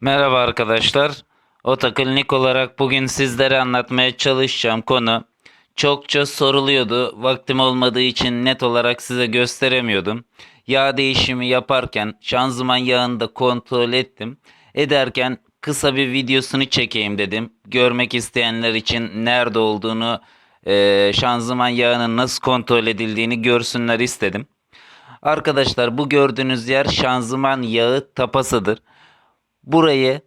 Merhaba arkadaşlar. Otoklinik olarak bugün sizlere anlatmaya çalışacağım konu çokça soruluyordu. Vaktim olmadığı için net olarak size gösteremiyordum. Yağ değişimi yaparken şanzıman yağını da kontrol ettim. Ederken kısa bir videosunu çekeyim dedim. Görmek isteyenler için nerede olduğunu, eee, şanzıman yağının nasıl kontrol edildiğini görsünler istedim. Arkadaşlar bu gördüğünüz yer şanzıman yağı tapasıdır. Burayı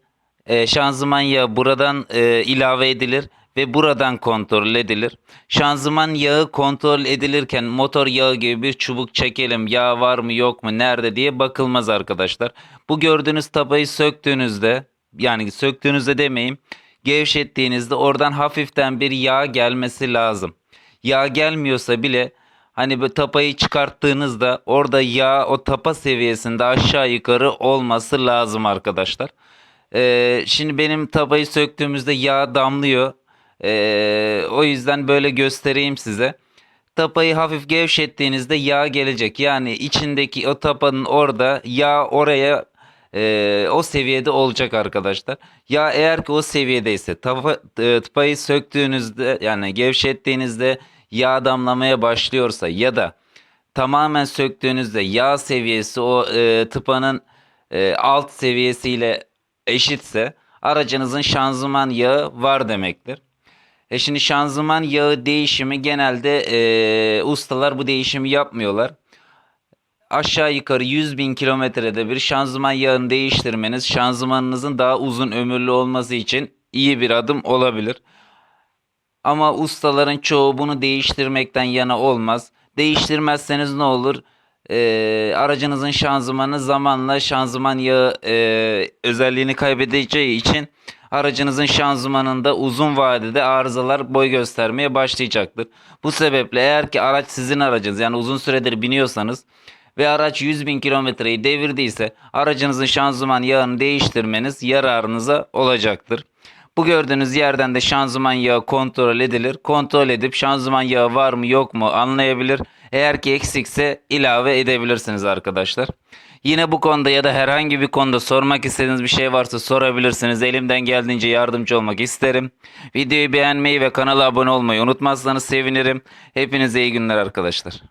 e, şanzıman yağı buradan e, ilave edilir ve buradan kontrol edilir. Şanzıman yağı kontrol edilirken motor yağı gibi bir çubuk çekelim yağ var mı yok mu nerede diye bakılmaz arkadaşlar. Bu gördüğünüz tabayı söktüğünüzde yani söktüğünüzde demeyeyim gevşettiğinizde oradan hafiften bir yağ gelmesi lazım. Yağ gelmiyorsa bile Hani bu tapayı çıkarttığınızda orada yağ o tapa seviyesinde aşağı yukarı olması lazım arkadaşlar. Ee, şimdi benim tapayı söktüğümüzde yağ damlıyor. Ee, o yüzden böyle göstereyim size. Tapayı hafif gevşettiğinizde yağ gelecek. Yani içindeki o tapanın orada yağ oraya e, o seviyede olacak arkadaşlar. Ya eğer ki o seviyedeyse tapa, e, tapayı söktüğünüzde yani gevşettiğinizde yağ damlamaya başlıyorsa ya da tamamen söktüğünüzde yağ seviyesi o e, tıpanın e, alt seviyesiyle eşitse aracınızın şanzıman yağı var demektir. E şimdi şanzıman yağı değişimi genelde e, ustalar bu değişimi yapmıyorlar. Aşağı yukarı 100 bin kilometrede bir şanzıman yağını değiştirmeniz şanzımanınızın daha uzun ömürlü olması için iyi bir adım olabilir. Ama ustaların çoğu bunu değiştirmekten yana olmaz. Değiştirmezseniz ne olur? Ee, aracınızın şanzımanı zamanla şanzıman yağı e, özelliğini kaybedeceği için aracınızın şanzımanında uzun vadede arızalar boy göstermeye başlayacaktır. Bu sebeple eğer ki araç sizin aracınız yani uzun süredir biniyorsanız ve araç 100 bin kilometreyi devirdiyse aracınızın şanzıman yağını değiştirmeniz yararınıza olacaktır. Bu gördüğünüz yerden de şanzıman yağı kontrol edilir. Kontrol edip şanzıman yağı var mı yok mu anlayabilir. Eğer ki eksikse ilave edebilirsiniz arkadaşlar. Yine bu konuda ya da herhangi bir konuda sormak istediğiniz bir şey varsa sorabilirsiniz. Elimden geldiğince yardımcı olmak isterim. Videoyu beğenmeyi ve kanala abone olmayı unutmazsanız sevinirim. Hepinize iyi günler arkadaşlar.